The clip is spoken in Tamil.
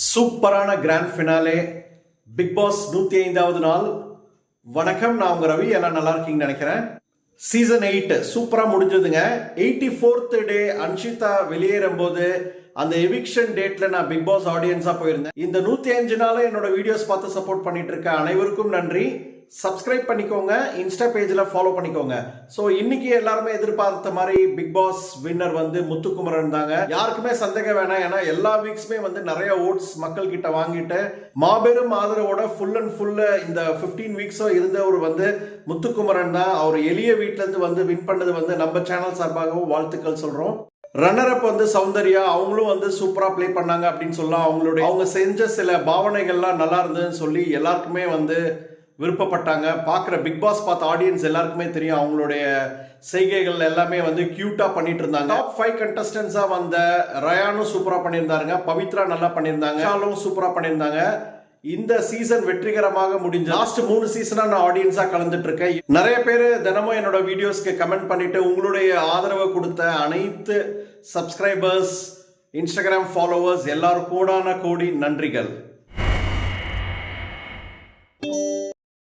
சூப்பரான கிராண்ட் ஃபினாலே பிக் பாஸ் நூத்தி ஐந்தாவது நாள். வணக்கம் நான் உங்க ரவி எல்லாம் நல்லா இருக்கீங்கன்னு நினைக்கிறேன். சீசன் எயிட் சூப்பரா முடிஞ்சதுங்க. எயிட்டி ஃபோர்த் டே அன்ஷிதா வெளியேறும் போது அந்த எவிக்ஷன் டேட்ல நான் பிக் பாஸ் ஆடியன்ஸா போயிருந்தேன். இந்த நூத்தி அஞ்சு நாள் என்னோட வீடியோஸ் பார்த்து சப்போர்ட் பண்ணிட்டு இருக்க அனைவருக்கும் நன்றி. சப்ஸ்கிரைப் பண்ணிக்கோங்க இன்ஸ்டா பேஜில் ஃபாலோ பண்ணிக்கோங்க. ஸோ இன்னைக்கு எல்லாருமே எதிர்பார்த்த மாதிரி பிக் பாஸ் வின்னர் வந்து முத்துக்குமரன் தாங்க. யாருக்குமே சந்தேகம் வேணாம். ஏன்னா எல்லா வீக்ஸுமே வந்து நிறைய ஓட்ஸ் மக்கள் கிட்ட வாங்கிட்டு மாபெரும் ஆதரவோட ஃபுல் அண்ட் ஃபுல் இந்த 15 வீக்ஸோ இருந்தவர் வந்து முத்துக்குமரன் தான். அவர் எளிய வீட்டிலேருந்து வந்து வின் பண்ணது வந்து நம்ம சேனல் சார்பாகவும் வாழ்த்துக்கள் சொல்கிறோம் ரன்னர் அப் வந்து சௌந்தர்யா அவங்களும் வந்து சூப்பரா ப்ளே பண்ணாங்க அப்படின்னு சொல்லலாம். அவங்களுடைய அவங்க செஞ்ச சில பாவனைகள்லாம் நல்லா இருந்ததுன்னு சொல்லி எல்லாருக்குமே வந்து விருப்பப்பட்டாங்க. பார்க்குற பிக் பாஸ் பார்த்த ஆடியன்ஸ் எல்லாருக்குமே தெரியும். அவங்களுடைய செய்கைகள் எல்லாமே வந்து க்யூட்டாக பண்ணிட்டு இருந்தாங்க. டாப் ஃபைவ் கண்டஸ்டன்ஸாக வந்த ரயானும் சூப்பராக பண்ணியிருந்தாருங்க. பவித்ரா நல்லா பண்ணியிருந்தாங்க. ஷாலும் சூப்பராக பண்ணியிருந்தாங்க. இந்த சீசன் வெற்றிகரமாக முடிஞ்ச லாஸ்ட் மூணு சீசனா நான் ஆடியன்ஸா கலந்துட்டு இருக்கேன் நிறைய பேர் தினமும் என்னோட வீடியோஸ்க்கு கமெண்ட் பண்ணிட்டு உங்களுடைய ஆதரவை கொடுத்த அனைத்து சப்ஸ்கிரைபர்ஸ் இன்ஸ்டாகிராம் ஃபாலோவர்ஸ் எல்லாரும் கூடான கோடி நன்றிகள்.